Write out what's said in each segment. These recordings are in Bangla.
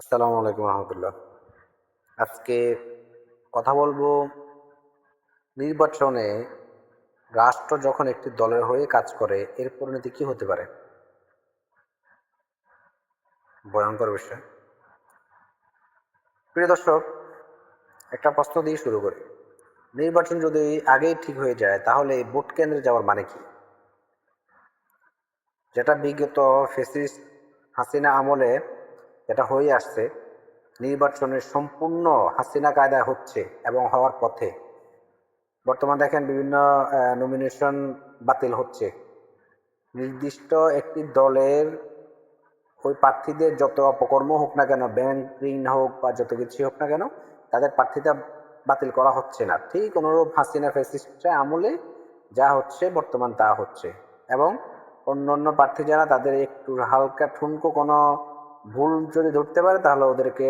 আসসালামু আলাইকুম রহমতুল্লাহ। আজকে কথা বলব নির্বাচনে রাষ্ট্র যখন একটি দলের হয়ে কাজ করে, এর পরিণতি কি হতে পারে? ভয়ঙ্কর বিষয়। প্রিয় দর্শক, একটা প্রশ্ন দিয়ে শুরু করি। নির্বাচন যদি আগেই ঠিক হয়ে যায়, তাহলে ভোট কেন্দ্রে যাওয়ার মানে কি? যেটা বিগত ফেসিস হাসিনা আমলে যেটা হয়ে আসছে, নির্বাচনের সম্পূর্ণ হাসিনা কায়দায় হচ্ছে এবং হওয়ার পথে। বর্তমান দেখেন বিভিন্ন নমিনেশন বাতিল হচ্ছে। নির্দিষ্ট একটি দলের ওই প্রার্থীদের যত অপকর্ম হোক না কেন ব্যাংক ঋণ হোক বা যত কিছুই হোক না কেন, তাদের প্রার্থীতা বাতিল করা হচ্ছে না। ঠিক অনুরূপ হাসিনা ফেসিস্টের আমলে যা হচ্ছে বর্তমান তা হচ্ছে। এবং অন্য অন্য প্রার্থী যারা, তাদের একটু হালকা ঠুনকো কোনো ভুল যদি ধরতে পারে, তাহলে ওদেরকে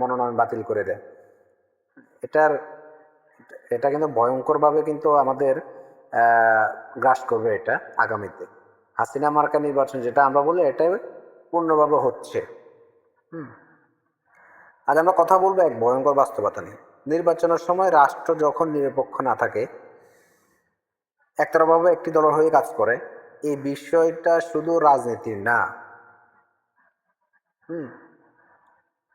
মনোনয়ন বাতিল করে দেয়। এটার, এটা কিন্তু ভয়ঙ্করভাবে কিন্তু আমাদের গ্রাস করবে এটা আগামীতে। হাসিনা মার্কা নির্বাচন যেটা আমরা বলি, এটাই পূর্ণভাবে হচ্ছে। হুম। আজ আমরা কথা বলব এক ভয়ঙ্কর বাস্তবতা নিয়ে। নির্বাচনের সময় রাষ্ট্র যখন নিরপেক্ষ না থাকে, একতরফাভাবে একটি দলের হয়ে কাজ করে, এই বিষয়টা শুধু রাজনীতির না হুম।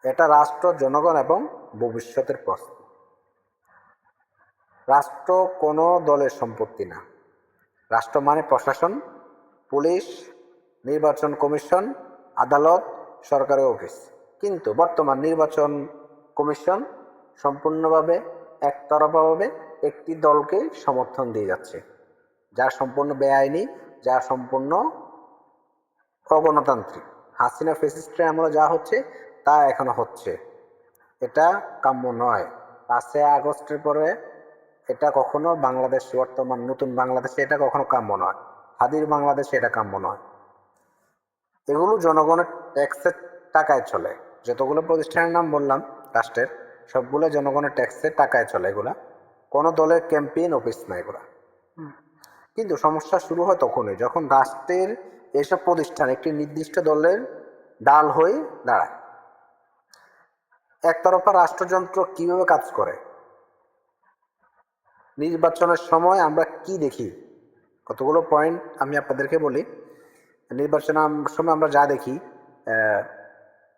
এটা রাষ্ট্র, জনগণ এবং ভবিষ্যতের প্রশ্ন। রাষ্ট্র কোনো দলের সম্পত্তি না। রাষ্ট্র মানে প্রশাসন, পুলিশ, নির্বাচন কমিশন, আদালত সরকারি অফিস। কিন্তু বর্তমান নির্বাচন কমিশন সম্পূর্ণভাবে, একতরফাভাবে একটি দলকে সমর্থন দিয়ে যাচ্ছে। যা সম্পূর্ণ বেআইনি যা সম্পূর্ণ অগণতান্ত্রিক। হাসিনা ফেসিস্টের আমলে যা হচ্ছে তা এখনও হচ্ছে। এটা কাম্য নয়। পাঁচই আগস্টের পরে এটা কখনো বাংলাদেশ বর্তমান নতুন বাংলাদেশে এটা কখনো কাম্য নয়। হাদির বাংলাদেশে এটা কাম্য নয়। এগুলো জনগণের ট্যাক্সের টাকায় চলে। যতগুলো প্রতিষ্ঠানের নাম বললাম রাষ্ট্রের সবগুলো জনগণের ট্যাক্সের টাকায় চলে এগুলা। কোনো দলের ক্যাম্পেইন অফিস না এগুলা। কিন্তু সমস্যা শুরু হয় তখনই যখন রাষ্ট্রের এসব প্রতিষ্ঠান একটি নির্দিষ্ট দলের ডাল হয়ে দাঁড়ায়। একতরফা রাষ্ট্রযন্ত্র কীভাবে কাজ করে? নির্বাচনের সময় আমরা কি দেখি? কতগুলো পয়েন্ট আমি আপনাদেরকে বলি। নির্বাচনের সময় আমরা যা দেখি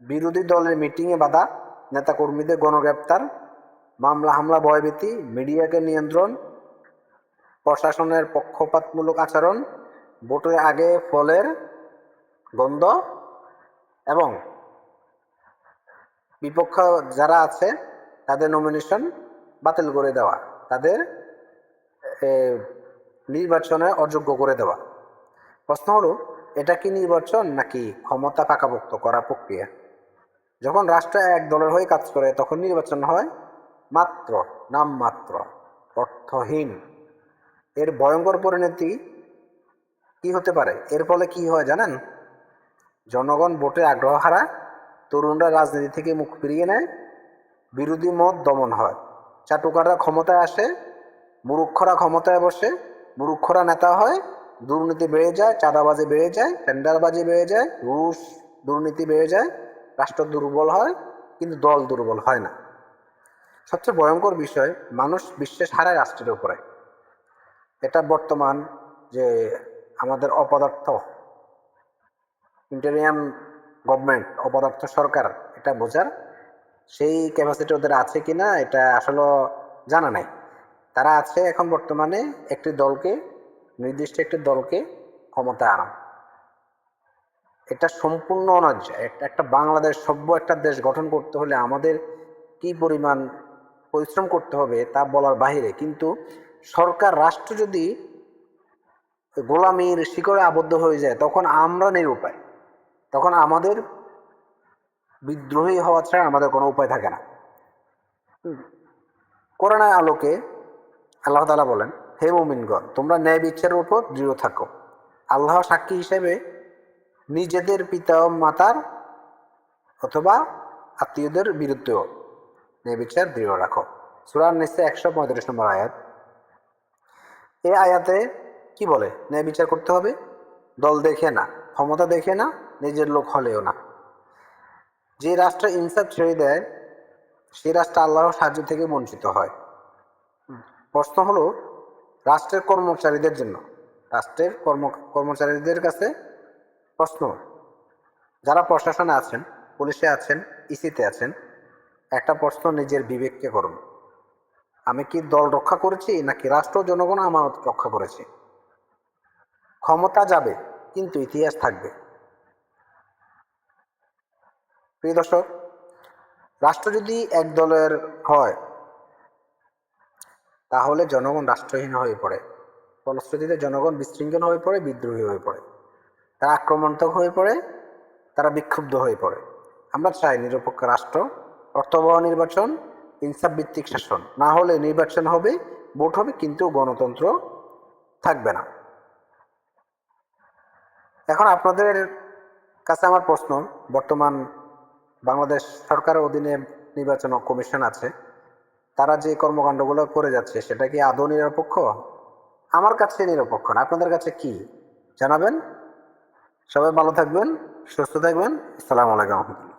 বিরোধী দলের মিটিংয়ে বাধা, নেতাকর্মীদের গণগ্রেপ্তার, মামলা, হামলা, ভয়ভীতি মিডিয়াকে নিয়ন্ত্রণ, প্রশাসনের পক্ষপাতমূলক আচরণ ভোটের আগে ফলের গন্ধ এবং বিপক্ষ যারা আছে, তাদের নমিনেশন বাতিল করে দেওয়া, তাদের নির্বাচনে অযোগ্য করে দেওয়া। প্রশ্ন হলো, এটা কি নির্বাচন নাকি ক্ষমতা পাকাপোক্ত করার প্রক্রিয়া? যখন রাষ্ট্র এক দলের হয়ে কাজ করে, তখন নির্বাচন হয় মাত্র, নামমাত্র, অর্থহীন। এর ভয়ঙ্কর পরিণতি কি হতে পারে? এর ফলে কি হয় জানেন? জনগণ ভোটে আগ্রহ হারা তরুণরা রাজনীতি থেকে মুখ ফিরিয়ে নেয়, বিরোধী মত দমন হয়। চাটুকাররা ক্ষমতায় আসে, মুরুক্ষরা ক্ষমতায় বসে, মুরুক্ষরা নেতা হয়, দুর্নীতি বেড়ে যায়, চাঁদাবাজি বেড়ে যায়, টেন্ডারবাজি বেড়ে যায় ঘুষ দুর্নীতি বেড়ে যায়, রাষ্ট্র দুর্বল হয়, কিন্তু দল দুর্বল হয় না। সবচেয়ে ভয়ঙ্কর বিষয়, মানুষ বিশ্বাস হারায় রাষ্ট্রের উপরে। এটা বর্তমান যে আমাদের অপদার্থ। ইন্টেরিয়াম গভর্নমেন্ট অপদার্থ সরকার, এটা বোঝার সেই ক্যাপাসিটি ওদের আছে কি না এটা আসলে জানা নাই। তারা আছে এখন বর্তমানে একটি দলকে, নির্দিষ্ট একটি দলকে ক্ষমতা আনা। এটা সম্পূর্ণ অনার্য একটা বাংলাদেশ, সভ্য একটা দেশ গঠন করতে হলে আমাদের কি পরিমাণ পরিশ্রম করতে হবে তা বলার বাহিরে। কিন্তু সরকার, রাষ্ট্র যদি গোলামীর শিকড়ে আবদ্ধ হয়ে যায়, তখন আমরা নিরুপায়। তখন আমাদের বিদ্রোহী হওয়া ছাড়া আমাদের কোনো উপায় থাকে না। করোনার আলোকে আল্লাহ তালা বলেন, হে মোমিনগণ, তোমরা ন্যায় বিচারের উপর দৃঢ় থাকো। আল্লাহ সাক্ষী হিসেবে নিজেদের পিতা মাতার অথবা আত্মীয়দের বিরুদ্ধেও ন্যায় বিচার দৃঢ় রাখো। সুরান নিশ্চয় একশো পঁয়ত্রিশ নম্বর আয়াত। এই আয়াতে কি বলে? ন্যায় বিচার করতে হবে? দল দেখে না, ক্ষমতা দেখে না, নিজের লোক হলেও না। যে রাষ্ট্র ইনসাফ ছেড়ে দেয় সেই রাষ্ট্র আল্লাহর সাহায্য থেকে বঞ্চিত হয়। প্রশ্ন হলো, রাষ্ট্রের কর্মচারীদের জন্য। রাষ্ট্রের কর্ম, কর্মচারীদের কাছে প্রশ্ন। যারা প্রশাসনে আছেন, পুলিশে আছেন, ইসিতে আছেন, একটা প্রশ্ন নিজের বিবেককে করুন। আমি কি দল রক্ষা করেছি, নাকি রাষ্ট্র জনগণ আমানত রক্ষা করেছি? ক্ষমতা যাবে, কিন্তু ইতিহাস থাকবে। প্রিয় দর্শক, রাষ্ট্র যদি এক দলের হয়, তাহলে জনগণ রাষ্ট্রহীন হয়ে পড়ে। ফলশ্রুতিতে জনগণ বিশৃঙ্খল হয়ে পড়ে, বিদ্রোহী হয়ে পড়ে। তারা আক্রমণাত্মক হয়ে পড়ে, তারা বিক্ষুব্ধ হয়ে পড়ে। আমরা চাই নিরপেক্ষ রাষ্ট্র, অর্থবহ নির্বাচন, ইনসাফ ভিত্তিক শাসন। না হলে নির্বাচন হবে, ভোট হবে, কিন্তু গণতন্ত্র থাকবে না। এখন আপনাদের কাছে আমার প্রশ্ন, বর্তমান বাংলাদেশ সরকারের অধীনে নির্বাচন কমিশন আছে, তারা যে কর্মকাণ্ডগুলো করে যাচ্ছে, সেটা কি আদৌ নিরপেক্ষ? আমার কাছে নিরপেক্ষ না, আপনাদের কাছে কি? জানাবেন। সবাই ভালো থাকবেন, সুস্থ থাকবেন। আসসালামু আলাইকুম।